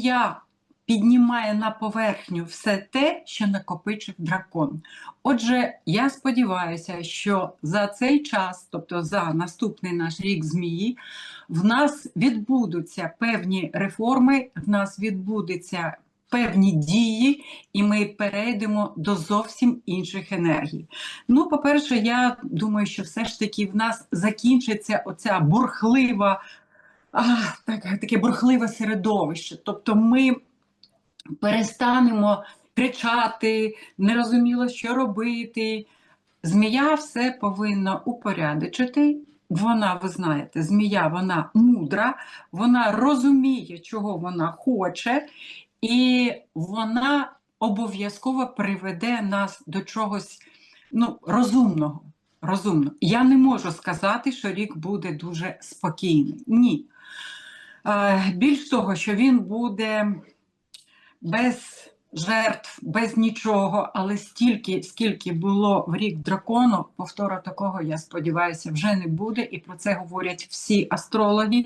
змія піднімає на поверхню все те, що накопичив дракон. Отже, я сподіваюся, що за цей час, тобто за наступний наш рік змії, в нас відбудуться певні реформи, в нас відбудуться певні дії, і ми перейдемо до зовсім інших енергій. Ну, по-перше, я думаю, що все ж таки в нас закінчиться оця бурхлива, а, так, таке бурхливе середовище. Тобто ми перестанемо кричати, нерозуміло, що робити. Змія все повинна упорядочити. Вона, ви знаєте, змія, вона мудра, вона розуміє, чого вона хоче, і вона обов'язково приведе нас до чогось ну, розумного. Розумно. Я не можу сказати, що рік буде дуже спокійний. Ні. Е, Більш того, що він буде без жертв, без нічого, але стільки, скільки було в рік дракону, повтору такого, я сподіваюся, вже не буде. І про це говорять всі астрологи.